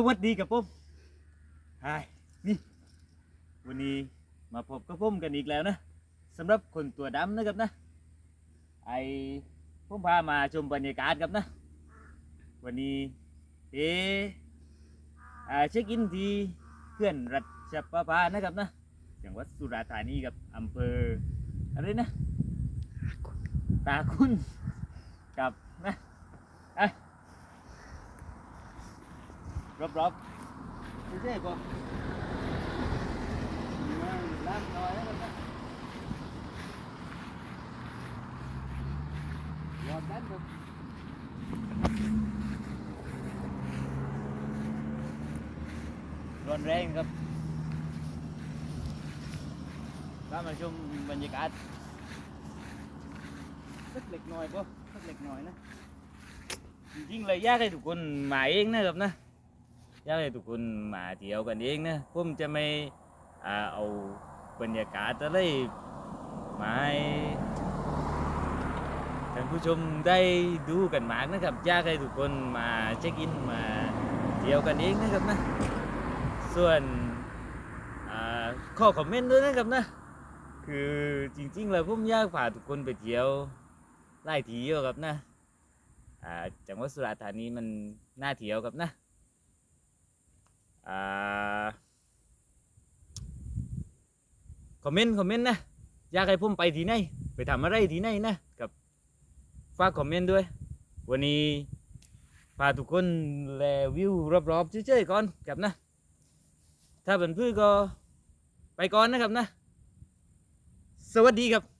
สวัสดีกับผมฮายนี่ วันนี้มาพบกับผมกันอีกแล้วนะสำหรับคนตัวดำนะครับนะ ไอ้ผมพามาชมบรรยากาศครับนะ วันนี้เออ่เช็คอินที่เพื่อนรัชประภานะครับนะ จังหวัดสุราษฎร์ธานีกับอำเภออะไรนะ ตาคุณกับนะไอ้ รอบรอบๆไม่ใช่ปะล้างน้อยแล้วกันยอดนั้นครับร้อนแรงครับถ้ามาชมบรรยากาศสักเล็กน้อยก็สักเล็กน้อยนะจริงๆเลยยากให้ทุกคนหมายเองนะครับนะ อยากให้ทุกคนมาเที่ยวกันเองนะผมจะไม่เอาบรรยากาศอะไรมาให้ท่านผู้ชมได้ดูกันมากนะครับอยากให้ทุกคนมาเช็คอินมาเที่ยวกันเองนะครับนะส่วนข้อคอมเมนต์ด้วยนะครับนะคือจริงๆแล้วผมอยากพาทุกคนไปเที่ยวไล่ทีเยอะครับนะอ่าจังหวัดสุราษฎร์ธานีมันน่าเที่ยวครับนะ อ่าคอมเมนต์คอมเมนต์นะอยากให้ผมไปที่ไหนไปทำอะไรที่ไหนนะกับฝากคอมเมนต์ด้วย วันนี้พาทุกคนแลวิวรอบๆเฉยๆก่อนครับนะ ถ้าเป็นเพื่อนก็ไปก่อนนะครับนะ สวัสดีครับ